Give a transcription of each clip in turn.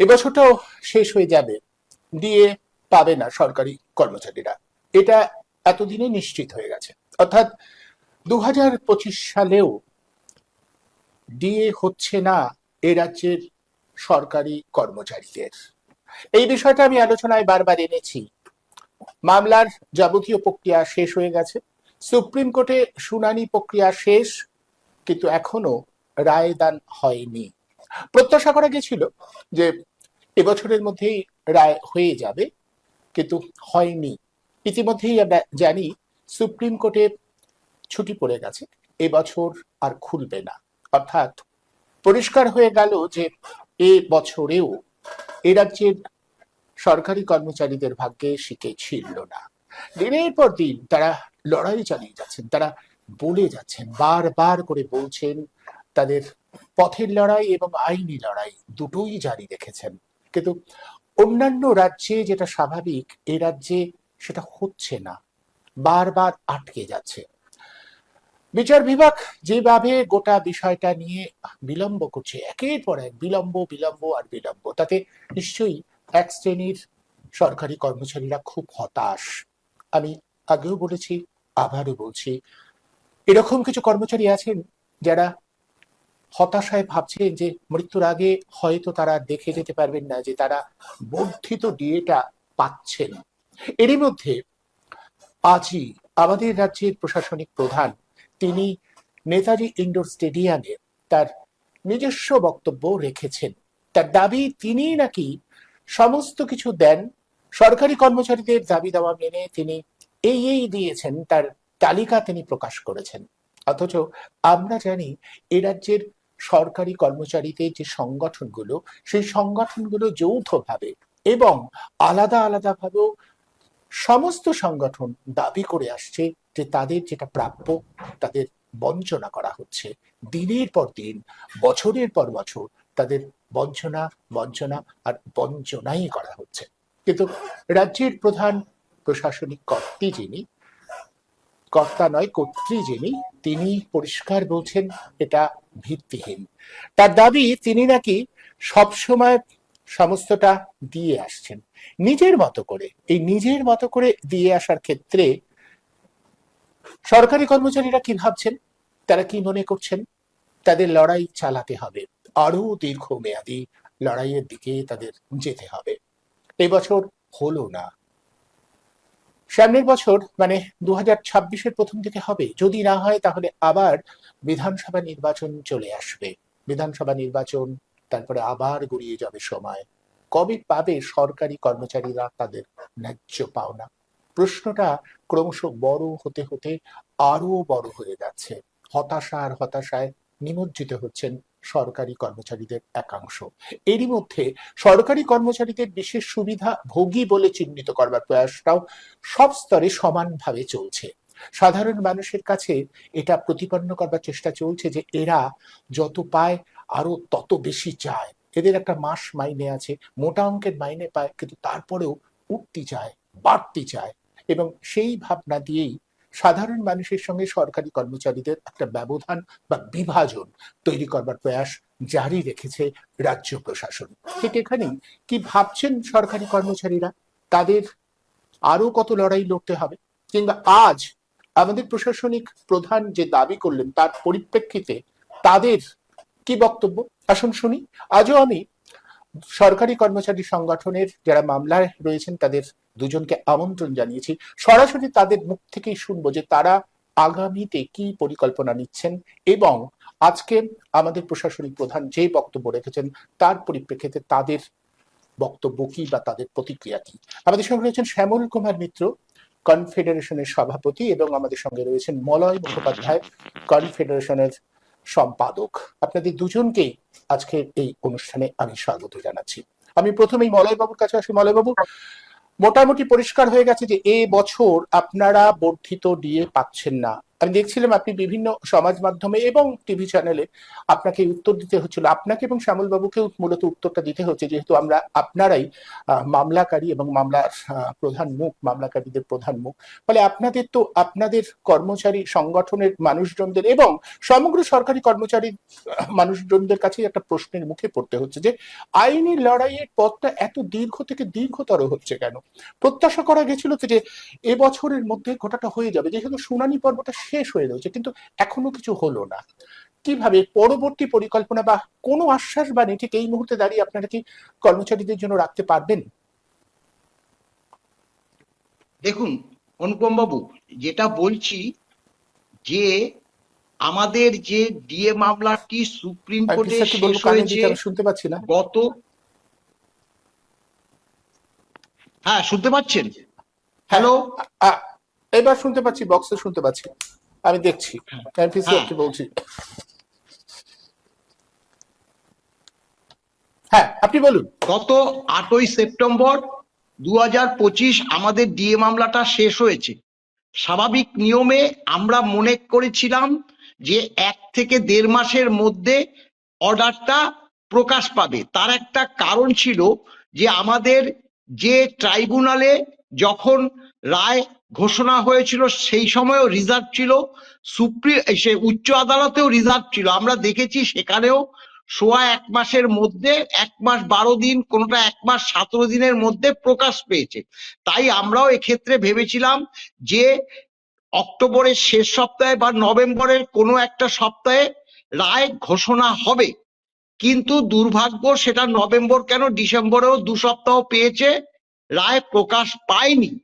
এবছরটাও শেষ হয়ে যাবে। দিয়ে পাবে না সরকারি কর্মচারীরা। এটা এতদিনে নিশ্চিত হয়ে গেছে। অর্থাৎ দু হাজার পঁচিশ সালেও ডিএ হচ্ছে না এ রাজ্যের সরকারি কর্মচারীদের। এই বিষয়টা আমি আলোচনায় বারবার এনেছি। মামলার যাবতীয় প্রক্রিয়া শেষ হয়ে গেছে। সুপ্রিম কোর্টে শুনানি প্রক্রিয়া শেষ, কিন্তু এখনও রায়দান হয়নি। প্রত্যাশা করা গেছিল যে এবছরের মধ্যেই রায় হয়ে যাবে, কিন্তু হয়নি। ইতিমধ্যেই আমরা জানি সুপ্রিম কোর্টে ছুটি পড়ে গেছে, এবছর আর খুলবে না। অর্থাৎ পরিষ্কার হয়ে গেল যে এ বছরেও এ রাজ্যের সরকারি কর্মচারীদের ভাগ্যে শিখে ছিল না। দিনের পর দিন তারা লড়াই চালিয়ে যাচ্ছেন, তারা বলে যাচ্ছেন, বারবার করে বলছেন, তাদের পথের লড়াই এবং আইনি লড়াই দুটোই জারি রেখেছেন। কিন্তু অন্যান্য রাজ্যে যেটা স্বাভাবিক, এ রাজ্যে সেটা হচ্ছে না, বারবার আটকে যাচ্ছে। বিচার বিভাগ যেভাবে গোটা বিষয়টা নিয়ে বিলম্ব করছে, একের পর এক বিলম্ব বিলম্ব আর বিলম্ব, তাতে নিশ্চয়ই এক শ্রেণির সরকারি কর্মচারীরা খুব হতাশ। আমি আগেও বলেছি, আবারও বলছি, এরকম কিছু কর্মচারী আছেন যারা হতাশায় ভাবছেন যে মৃত্যুর আগে হয়তো তারা দেখে যেতে পারবেন না যে তারা বর্ধিত ডিএটা পাচ্ছেন। এরই মধ্যে আজই আমাদের রাজ্যের প্রশাসনিক প্রধান, তিনি নেতাজি ইন্ডোর স্টেডিয়ামে তার নিজস্ব বক্তব্য রেখেছেন। তার দাবি, তিনি নাকি সমস্ত কিছু দেন, সরকারি কর্মচারীদের দাবি দাওয়া মেনে তিনি এই এই দিয়েছেন, তার তালিকা তিনি প্রকাশ করেছেন। অথচ আমরা জানি, এ রাজ্যের সরকারি কর্মচারীদের যে সংগঠনগুলো, সেই সংগঠনগুলো যৌথভাবে এবং আলাদা আলাদা ভাবেও সমস্ত সংগঠন দাবি করে আসছে যে তাদের যেটা প্রাপ্য তাদের বঞ্চনা করা হচ্ছে। দিনের পর দিন, বছরের পর বছর তাদের বঞ্চনা বঞ্চনা আর বঞ্চনাই করা হচ্ছে। কিন্তু রাজ্যের প্রধান প্রশাসনিক কর্ত্রী যিনি কর্তা নয়, কর্ত্রী যিনি, তিনি পরিষ্কার বলছেন এটা ভিত্তিহীন। তার দাবি, তিনি নাকি সবসময় সমস্তটা দিয়ে আসছেন। নিজের মতো করে, এই নিজের মতো করে দিয়ে আসার ক্ষেত্রে সরকারি কর্মচারীরা কি ভাবছেন? তারা কি মনে করছেন? তাদের লড়াই চালাতে হবে। আরও দীর্ঘমেয়াদী লড়াইয়ের দিকে তাদের যেতে হবে। এবছর হলো না। সামনের বছর মানে দু হাজার ছাব্বিশের প্রথম দিকে হবে। যদি না হয়, তাহলে আবার বিধানসভা নির্বাচন চলে আসবে। বিধানসভা নির্বাচন, তারপরে আবার গড়িয়ে যাবে সময়। কবে পাবে সরকারি কর্মচারীরা তাদের ন্যায্য পাওনা? প্রশ্নটা ক্রমশ বড় হতে হতে আরও বড় হয়ে যাচ্ছে। হতাশা আর হতাশায় নিমজ্জিত হচ্ছেন সরকারি কর্মচারীদের একাংশ। এরই মধ্যে সরকারি কর্মচারীদের বিশেষ সুবিধা ভোগী বলে চিহ্নিত করবার প্রয়াসটাও সব স্তরে সমানভাবে চলছে। সাধারণ মানুষের কাছে এটা প্রতিপন্ন করবার চেষ্টা চলছে যে এরা যত পায় আরও তত বেশি চায়। এদের একটা মাস মাইনে আছে, মোটা অঙ্কের মাইনে পায়, কিন্তু তারপরেও উঠতে চায়, বাড়তে চায় এবং সেই ভাবনা দিয়েই সাধারণ মানুষের সঙ্গে সরকারি কর্মচারীদের একটা ব্যবধান বা বিভাজন তৈরি করবার প্রয়াস জারি রেখেছে রাজ্য প্রশাসন। ঠিক এখানেই কি ভাবছেন সরকারি কর্মচারীরা? তাদের আরও কত লড়াই লড়তে হবে? কিংবা আজ আমাদের প্রশাসনিক প্রধান যে দাবি করলেন, তার পরিপ্রেক্ষিতে তাদের কি বক্তব্য? আসুন শুনি। আজও আমি সরকারি কর্মচারী সংগঠনের যারা মামলায় রয়েছেন, তাদের দুজনকে আমন্ত্রণ জানিয়েছি। সরাসরি তাদের মুখ থেকেই শুনব যে তারা আগামীতে কি পরিকল্পনা নিচ্ছেন এবং আজকে আমাদের প্রশাসনিক প্রধান যে বক্তব্য রেখেছেন, তার পরিপ্রেক্ষিতে তাদের বক্তব্য কি বা তাদের প্রতিক্রিয়া কি? আমাদের সঙ্গে রয়েছেন শ্যামল কুমার মিত্র, কনফেডারেশনের সভাপতি এবং আমাদের সঙ্গে রয়েছেন মলয় মুখোপাধ্যায়, কনফেডারেশনের সম্পাদক। আপনাদের দুজনকেই আজকে এই অনুষ্ঠানে আমি স্বাগত জানাচ্ছি। আমি প্রথমেই মলয়বাবুর কাছে আসি। মলয় বাবু মোটামুটি পরিষ্কার হয়ে গেছে যে এ বছর আপনারা বর্ধিত ডিএ পাচ্ছেন না। আমি দেখছিলাম আপনি বিভিন্ন সমাজ মাধ্যমে এবং টিভি চ্যানেলে আপনাকে উত্তর দিতে হচ্ছিল। আপনাকে এবং শ্যামল বাবুকেও মূলত উত্তরটা দিতে হচ্ছে, যেহেতু আমরা আপনারাই মামলাকারী এবং মামলার প্রধান মুখ, মামলাকারীদের প্রধান মুখ। ফলে আপনাদের তো, আপনাদের কর্মচারী সংগঠনের মানুষজনদের এবং সমগ্র সরকারি কর্মচারী মানুষজনদের কাছে একটা প্রশ্নের মুখে পড়তে হচ্ছে যে, আইনি লড়াইয়ের পথটা এত দীর্ঘ থেকে দীর্ঘতর হচ্ছে কেন? প্রত্যাশা করা গেছিল যে এবছরের মধ্যে গোটাটা হয়ে যাবে। যেহেতু শুনানি পর্বটা শেষ হয়ে রয়েছে কিন্তু এখনও কিছু হলো না। কীভাবে পরবর্তী পরিকল্পনা বা কোনো আশ্বাস বাণী ঠিক এই মুহূর্তে দাঁড়িয়ে আপনারা কি কর্মচারীদের জন্য রাখতে পারবেন? দেখুন অনুপম বাবু যেটা বলছি যে আমাদের যে ডিএ মামলাটি সুপ্রিম কোর্টে শেষ হয়েছে শুনতে পাচ্ছি না। গত হ্যাঁ শুনতে পাচ্ছেন? হ্যালো এবার শুনতে পাচ্ছি বক্সে শুনতে পাচ্ছি। আমি দেখছি। আমি পিসি হ্যাঁ। বলছি। হ্যাঁ আপনি বলুন। গত আটই সেপ্টেম্বর দু হাজার পঁচিশ আমাদের ডিএ মামলাটা শেষ হয়েছে। স্বাভাবিক নিয়মে আমরা মনে করেছিলাম যে এক থেকে দেড় মাসের মধ্যে অর্ডারটা প্রকাশ পাবে। তার একটা কারণ ছিল যে আমাদের যে ট্রাইব্যুনালে যখন রায় ঘোষণা হয়েছিল সেই সময়ও রিজার্ভ ছিল সুপ্রিম সে উচ্চ আদালতেও রিজার্ভ ছিল। আমরা দেখেছি সেখানেও সোয়া এক মাসের মধ্যে, এক মাস বারো দিন, কোনোটা এক মাস সতেরো দিনের মধ্যে প্রকাশ পেয়েছে। তাই আমরাও এক্ষেত্রে ভেবেছিলাম যে অক্টোবরের শেষ সপ্তাহে বা নভেম্বরের কোনো একটা সপ্তাহে রায় ঘোষণা হবে। কিন্তু দুর্ভাগ্য সেটা নভেম্বর কেন, ডিসেম্বরেও দু সপ্তাহ পেয়েছে, রায় প্রকাশ পায়নি।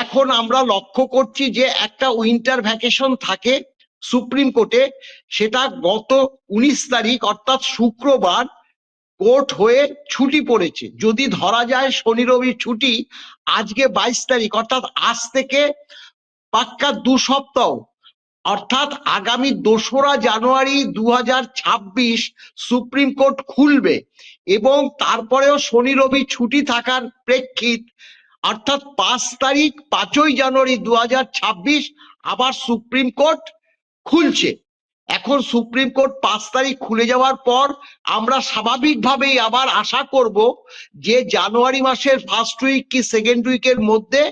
এখন আমরা লক্ষ্য করছি যে একটা উইন্টার ভ্যাকেশন থাকে সুপ্রিম কোর্টে, সেটা গত উনিশ তারিখ অর্থাৎ শুক্রবার কোর্ট হয়ে ছুটি পড়েছে। যদি ধরা যায় শনি রবি ছুটি, আজকে বাইশ তারিখ, অর্থাৎ আজ থেকে পাক্কা দু সপ্তাহ, অর্থাৎ আগামী দোসরা জানুয়ারি দু হাজার ছাব্বিশ সুপ্রিম কোর্ট খুলবে এবং তারপরেও শনি রবি ছুটি থাকার প্রেক্ষিত অর্থাৎ পাঁচ তারিখ পাঁচই জানুয়ারি দু আবার সুপ্রিম কোর্ট খুলছে। এখন সুপ্রিম কোর্ট পাঁচ তারিখ খুলে যাওয়ার পর আমরা স্বাভাবিকভাবেই আবার আশা করব যে জানুয়ারি মাসের ফার্স্ট উইক কি সেকেন্ড উইকের মধ্যে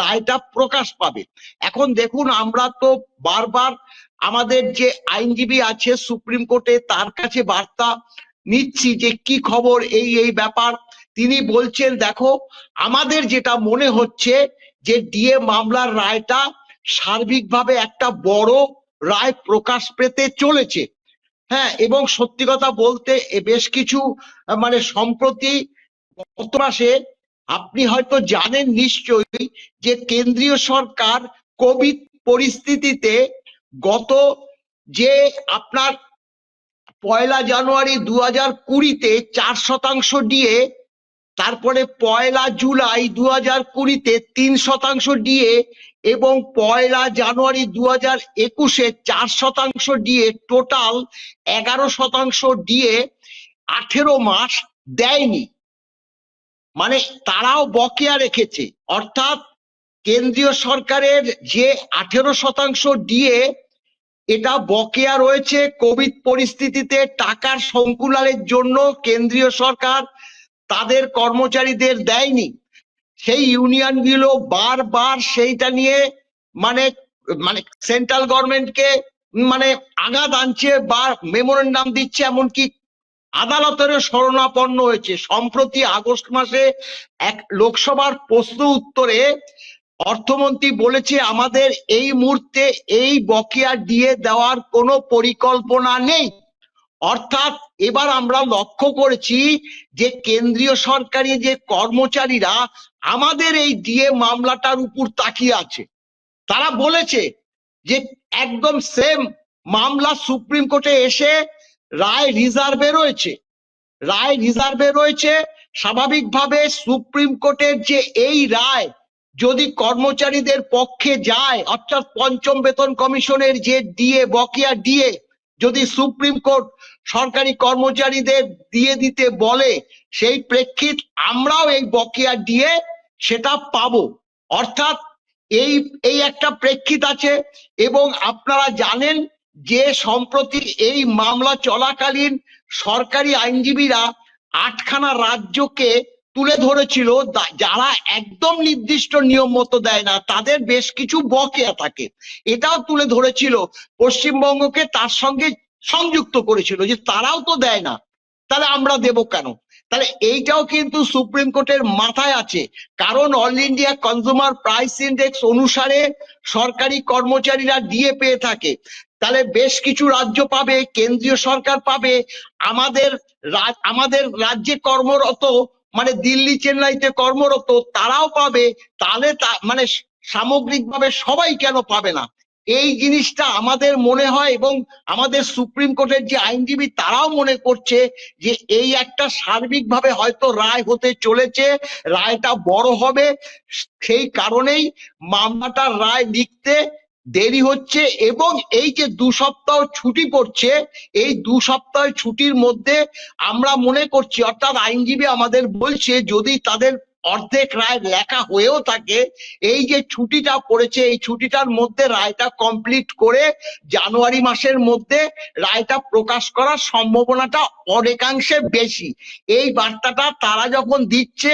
রায়টা প্রকাশ পাবে। এখন দেখুন, আমরা তো বারবার আমাদের যে আইনজীবী আছে সুপ্রিম কোর্টে তার কাছে বার্তা নিচ্ছি যে কি খবর, এই এই ব্যাপার। তিনি বলছেন, দেখো, আমাদের যেটা মনে হচ্ছে যে ডিএ মামলার রায়টা সার্বিকভাবে একটা বড় রায় প্রকাশ পেতে চলেছে। হ্যাঁ এবং সত্যি কথা বলতে বেশ কিছু মানে সম্প্রতি গত মাসে আপনি হয়তো জানেন নিশ্চয়ই যে কেন্দ্রীয় সরকার কোভিড পরিস্থিতিতে গত যে আপনার পয়লা জানুয়ারি দু হাজার কুড়িতে চার শতাংশ দিয়ে তারপরে পয়লা জুলাই দু হাজার কুড়িতে তিন শতাংশ দিয়ে এবং পয়লা জানুয়ারি দু হাজার একুশে চার শতাংশ দিয়ে টোটাল এগারো শতাংশ দিয়ে আঠেরো মাস দেয়নি। মানে তারাও বকেয়া রেখেছে। অর্থাৎ কেন্দ্রীয় সরকারের যে আঠেরো শতাংশ দিয়ে এটা বকেয়া রয়েছে, কোভিড পরিস্থিতিতে টাকার সংকুলানের জন্য কেন্দ্রীয় সরকার তাদের কর্মচারীদের দেয়নি। সেই ইউনিয়নগুলো বারবার সেইটা নিয়ে মানে মানে সেন্ট্রাল গভর্নমেন্টকে মানে আঘাত আনছে বা মেমোরেন্ডাম দিচ্ছে, এমনকি আদালতেরও শরণাপন্ন হয়েছে। সম্প্রতি আগস্ট মাসে এক লোকসভার প্রশ্ন উত্তরে অর্থমন্ত্রী বলেছে, আমাদের এই মুহূর্তে এই বকেয়া দিয়ে দেওয়ার কোনো পরিকল্পনা নেই। অর্থাৎ এবার আমরা লক্ষ্য করেছি যে কেন্দ্রীয় সরকারি যে কর্মচারীরা আমাদের এই ডিএ মামলাটার উপর তাকিয়ে আছে। তারা বলেছে যে একদম সেম মামলা সুপ্রিম কোর্টে এসে রায় রিজার্ভে রয়েছে। রায় রিজার্ভে রয়েছে, স্বাভাবিকভাবে সুপ্রিম কোর্টের যে এই রায় যদি কর্মচারীদের পক্ষে যায়, অর্থাৎ পঞ্চম বেতন কমিশনের যে ডিএ, বকেয়া ডিএ, যদি সুপ্রিম কোর্ট সরকারি কর্মচারীদের দিয়ে দিতে বলে, সেই প্রেক্ষিত আমরাও এই বকেয়া দিয়ে সেটা পাবো। অর্থাৎ এই এই একটা প্রেক্ষিত আছে এবং আপনারা জানেন যে সম্প্রতি এই মামলা চলাকালীন সরকারি আইনজীবীরা আটখানা রাজ্যকে তুলে ধরেছিল যারা একদম নির্দিষ্ট নিয়ম মতো দেয় না, তাদের বেশ কিছু বকেয়া থাকে। এটাও তুলে ধরেছিল পশ্চিমবঙ্গকে, তার সঙ্গে সংযুক্ত করেছিল যে তারাও তো দেয় না। তাহলে আমরা দেব কেন? তাহলে এইটাও কিন্তু সুপ্রিম কোর্টের মাথায় আছে। কারণ all India consumer price index অনুসারে সরকারি কর্মচারীরা দিয়ে পেয়ে থাকে। তাহলে বেশ কিছু রাজ্য পাবে, কেন্দ্রীয় সরকার পাবে। আমাদের আমাদের রাজ্যে কর্মরত মানে দিল্লি চেন্নাইতে কর্মরত তারাও পাবে। তাহলে মানে সামগ্রিকভাবে সবাই কেন পাবে না? এই জিনিসটা আমাদের মনে হয় এবং আমাদের সুপ্রিম কোর্টের যে আইনজীবী তারাও মনে করছে যে এই একটা সার্বিকভাবে হয়তো রায় হতে চলেছে, রায়টা বড় হবে। সেই কারণেই মামলাটার রায় লিখতে দেরি হচ্ছে এবং এই যে দু সপ্তাহ ছুটি পড়ছে, এই দু সপ্তাহ ছুটির মধ্যে আমরা মনে করছি, অর্থাৎ আইনজীবী আমাদের বলছে যদি তাদের অর্ধেক রায় লেখা হয়েও থাকে। এই যে ছুটিটা পড়েছে, এই ছুটিটার মধ্যে রায়টা কমপ্লিট করে জানুয়ারি মাসের মধ্যে রায়টা প্রকাশ করার সম্ভাবনাটা অনেকাংশে বেশি। এই বার্তাটা তারা যখন দিচ্ছে,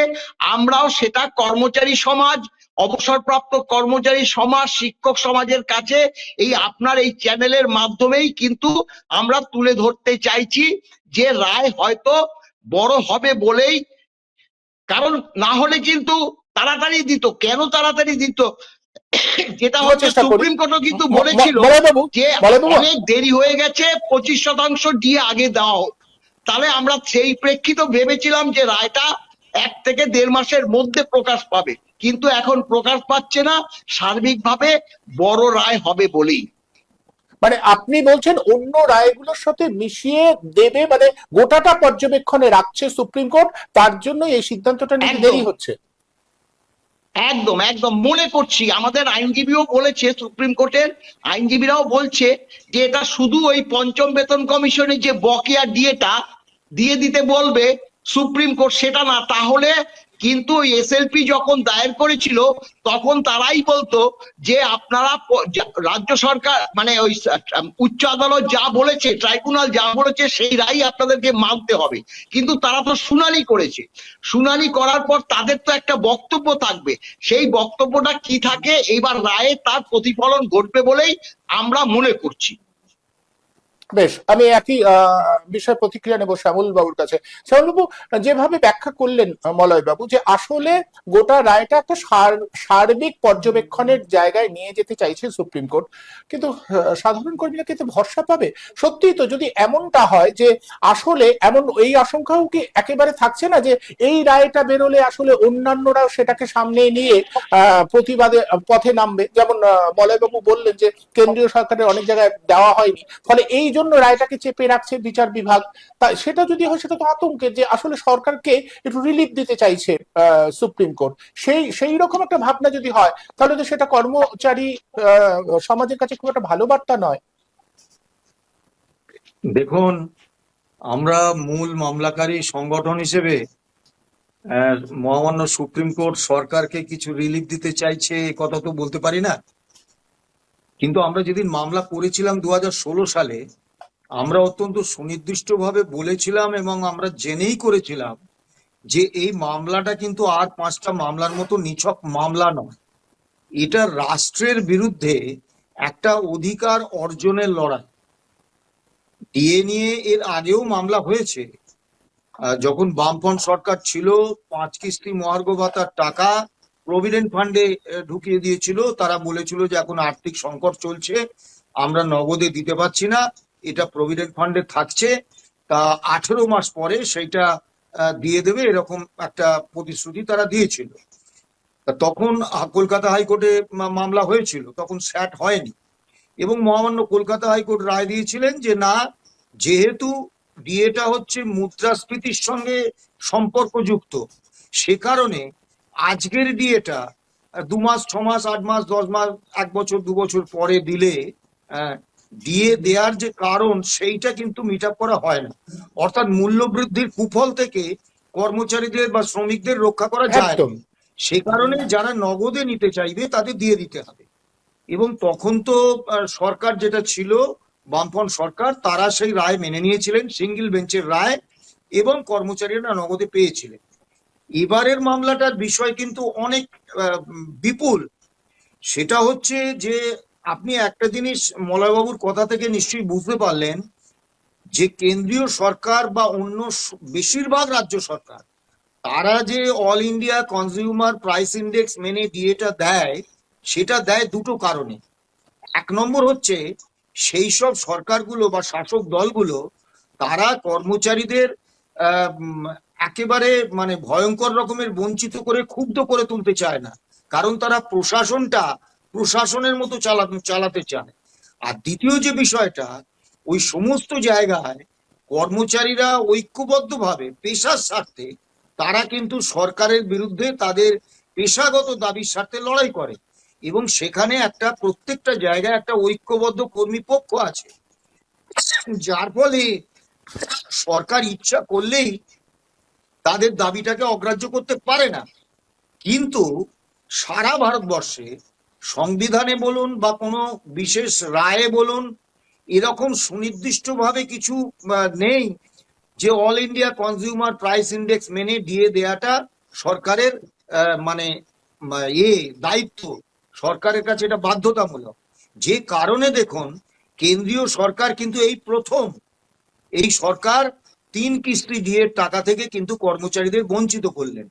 আমরাও সেটা কর্মচারী সমাজ, অবসরপ্রাপ্ত কর্মচারী সমাজ, শিক্ষক সমাজের কাছে এই আপনার এই চ্যানেলের মাধ্যমেই কিন্তু আমরা তুলে ধরতে চাইছি যে রায় হয়তো বড় হবে বলেই কারণ না হলে কিন্তু তাড়াতাড়ি দিত। কেন তাড়াতাড়ি দিত? যেটা হচ্ছে সুপ্রিম কোর্টও কিন্তু বলেছিল যে অনেক দেরি হয়ে গেছে পঁচিশ শতাংশ দিয়ে আগে দাও। তাহলে আমরা সেই প্রেক্ষিত ভেবেছিলাম যে রায়টা এক থেকে দেড় মাসের মধ্যে প্রকাশ পাবে। কিন্তু এখন প্রকাশ পাচ্ছে না সার্বিকভাবে বড় রায় হবে বলেই। মানে আপনি বলছেন অন্য রায়গুলোর সাথে মিশিয়ে দেবে মানে গোটাটা পর্যবেক্ষণে রাখছে সুপ্রিম কোর্ট তার জন্য এই সিদ্ধান্তটা নিতে একদম। দেরি হচ্ছে? একদম একদম। মনে করছি আমাদের আইনজীবীও বলেছে সুপ্রিম কোর্টের আইনজীবীরাও বলছে যে এটা শুধু ওই পঞ্চম বেতন কমিশনের যে বকেয়া ডিএটা দিয়ে দিতে বলবে সুপ্রিম কোর্ট সেটা না। তাহলে কিন্তু এসএলপি যখন দায়ের করেছিল, তখন তারাই বলতো যে আপনারা রাজ্য সরকার মানে ওই উচ্চ আদালত যা বলেছে, ট্রাইব্যুনাল যা বলেছে, সেই রায় আপনাদেরকে মানতে হবে। কিন্তু তারা তো শুনানি করেছে। শুনানি করার পর তাদের তো একটা বক্তব্য থাকবে। সেই বক্তব্যটা কি থাকে? এইবার রায়ে তার প্রতিফলন ঘটবে বলেই আমরা মনে করছি। বেশ আমি একই বিষয় প্রতিক্রিয়া নেব শ্যামল বাবুর কাছে। শ্যামল বাবু যেভাবে ব্যাখ্যা করলেন মলয় বাবু যে আসলে গোটা রায়টা একটা সার্বিক পর্যবেক্ষণের জায়গায় নিয়ে যেতে চাইছে সুপ্রিম কোর্ট। কিন্তু সাধারণ কর্মীরা কিন্তু ভরসা পাবে? সত্যি তো যদি এমনটা হয় যে আসলে এমন এই আশঙ্কাও কি একেবারে থাকছে না যে এই রায়টা বেরোলে আসলে অন্যান্যরাও সেটাকে সামনে নিয়ে প্রতিবাদে পথে নামবে? যেমন আহ, মলয়বাবু বললেন যে কেন্দ্রীয় সরকারের অনেক জায়গায় দেওয়া হয়নি। ফলে এই জন্য রায়টাকে চেপে রাখছে বিচার বিভাগ। তা সেটা যদি হয়, সেটা তো আতঙ্কের যে আসলে সরকারকে একটু রিলিফ দিতে চাইছে সুপ্রিম কোর্ট সেই সেই রকম একটা ভাবনা যদি হয়, তাহলে তো সেটা কর্মচারী সমাজের কাছে খুব একটা ভালো বার্তা নয়। দেখুন, আমরা মূল মামলাকারী সংগঠন হিসেবে মহামান্য সুপ্রিম কোর্ট সরকারকে কিছু রিলিফ দিতে চাইছে কথা তো বলতে পারি না। কিন্তু আমরা যেদিন মামলা করেছিলাম দু হাজার ষোলো সালে আমরা অত্যন্ত সুনির্দিষ্টভাবে বলেছিলাম এবং আমরা জেনেই করেছিলাম যে এই মামলাটা কিন্তু আর পাঁচটা মামলার মতো নিছক মামলা নয়। এটা রাষ্ট্রের বিরুদ্ধে একটা অধিকার অর্জনের লড়াই। ডিএ নিয়ে এর আগেও মামলা হয়েছে। যখন বামফ্রন্ট সরকার ছিল, পাঁচ কিস্তি মহার্ঘ ভাতার টাকা প্রভিডেন্ট ফান্ডে ঢুকিয়ে দিয়েছিল। তারা বলেছিল যে এখন আর্থিক সংকট চলছে, আমরা নগদে দিতে পারছি না। এটা প্রভিডেন্ট ফান্ডে থাকছে, তা আঠেরো মাস পরে সেইটা দিয়ে দেবে এরকম একটা প্রতিশ্রুতি তারা দিয়েছিল। তা তখন কলকাতা হাইকোর্টে মামলা হয়েছিল, তখন স্যাট হয়নি। এবং মহামান্য কলকাতা হাইকোর্ট রায় দিয়েছিলেন যে না, যেহেতু ডিএটা হচ্ছে মুদ্রাস্ফীতির সঙ্গে সম্পর্কযুক্ত, সে কারণে আজকের ডিএটা দু মাস, ছ মাস, আট মাস, দশ মাস, এক বছর, দু বছর পরে দিলে ডিএ দেওয়ার যে কারণ সেইটা কিন্তু মিট করা হয় না। অর্থাৎ মূল্য বৃদ্ধির কুফল থেকে কর্মচারীদের বা শ্রমিকদের রক্ষা করা যায় না। সে কারণে যারা নগদে নিতে চাইবে তাদের দিয়ে দিতে হবে। এবং তখন তো সরকার যেটা ছিল বামফ্রন্ট সরকার তারা সেই রায় মেনে নিয়েছিলেন সিঙ্গেল বেঞ্চের রায় এবং কর্মচারীরা নগদে পেয়েছিলেন। এবারের মামলাটার বিষয় কিন্তু অনেক বিপুল। সেটা হচ্ছে যে আপনি একটা জিনিস মলয়বাবুর কথা থেকে নিশ্চয়ই বুঝতে পারলেন, যে কেন্দ্রীয় সরকার বা অন্য বেশিরভাগ রাজ্য সরকার, তারা যে all India consumer price index মেনে ডিএটা দেয়, সেটা দেয় দুটো কারণে। এক নম্বর হচ্ছে, সেই সব সরকারগুলো বা শাসক দলগুলো, তারা কর্মচারীদের একেবারে মানে ভয়ঙ্কর রকমের বঞ্চিত করে ক্ষুব্ধ করে তুলতে চায় না। কারণ তারা প্রশাসনটা প্রশাসনের মতো চালাতে চালাতে চায় আর দ্বিতীয় যে বিষয়টা, ওই সমস্ত জায়গায় কর্মচারীরা ঐক্যবদ্ধভাবে পেশার স্বার্থে তারা কিন্তু সরকারের বিরুদ্ধে তাদের পেশাগত দাবির স্বার্থে লড়াই করে। এবং সেখানে একটা প্রত্যেকটা জায়গায় একটা ঐক্যবদ্ধ কর্মী পক্ষ আছে। যার ফলে সরকার ইচ্ছা করলেই তাদের দাবিটাকে অগ্রাহ্য করতে পারে না। কিন্তু সারা ভারতবর্ষে সংবিধানে বলুন বা কোনো বিশেষ রায়ে বলুন, এরকম সুনির্দিষ্টভাবে কিছু নেই যে all India consumer price index মেনে দিয়ে দেয়াটা সরকারের মানে এ, দায়িত্ব। সরকারের কাছে এটা বাধ্যতামূলক। যে কারণে দেখুন, কেন্দ্রীয় সরকার কিন্তু এই প্রথম, এই সরকার তিন কিস্তি দিয়ে টাকা থেকে কিন্তু কর্মচারীদের বঞ্চিত করলেন।